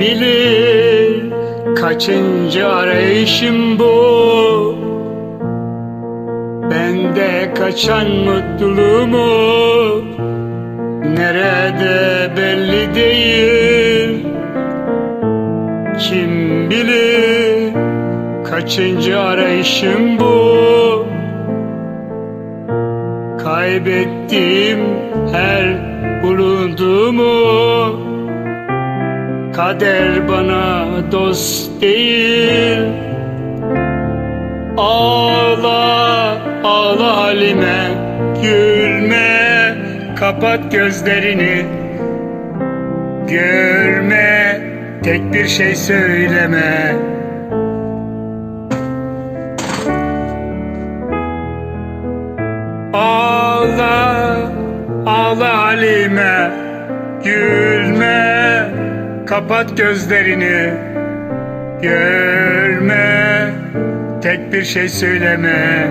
bilir kaçıncı arayışım bu. Bende kaçan mutluluğumu Nerede belli değil. Kim bilir kaçıncı arayışım bu. Kaybettim her bulunduğumu Kader bana dost değil. Ağla, ağla halime Gülme, kapat gözlerini. Görme, tek bir şey söyleme. Ağla, ağla halime Gülme, kapat gözlerini. Görme, tek bir şey söyleme.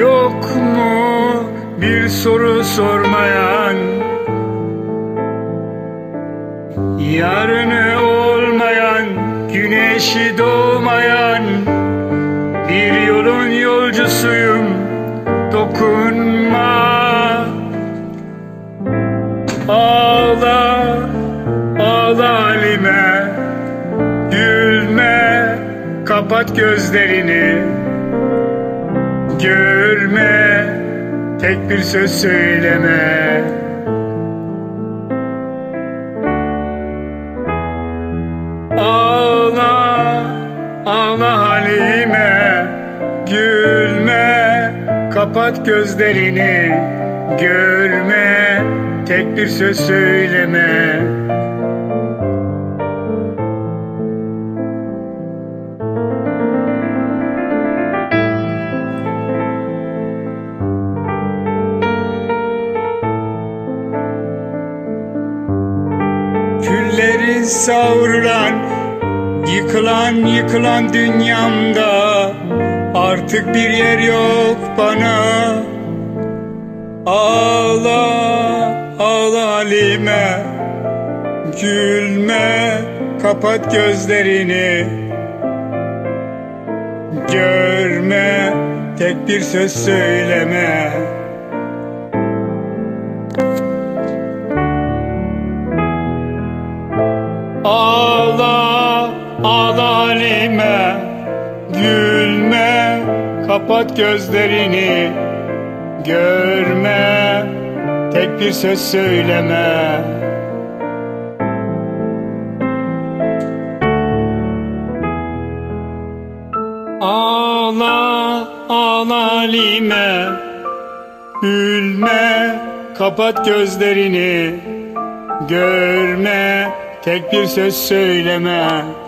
Yok mu bir soru sormayan? Yarını olmayan, güneşi doğmayan Bir yolun yolcusuyum, dokunma. Ağla, ağla halime. Gülme, kapat gözlerini. Görme, tek bir söz söyleme. Ağla, ağla halime. Gülme, kapat gözlerini Görme, tek bir söz söyleme. Külleri savrulan Yıkılan yıkılan dünyamda Artık bir yer yok bana. Ağla ağla halime. Gülme kapat gözlerini. Görme tek bir söz söyleme. Ağla, ağla halime kapat gözlerini. Görme, tek bir söz söyleme. Ağla, ağla halime Gülme, kapat gözlerini. Görme, tek bir söz söyleme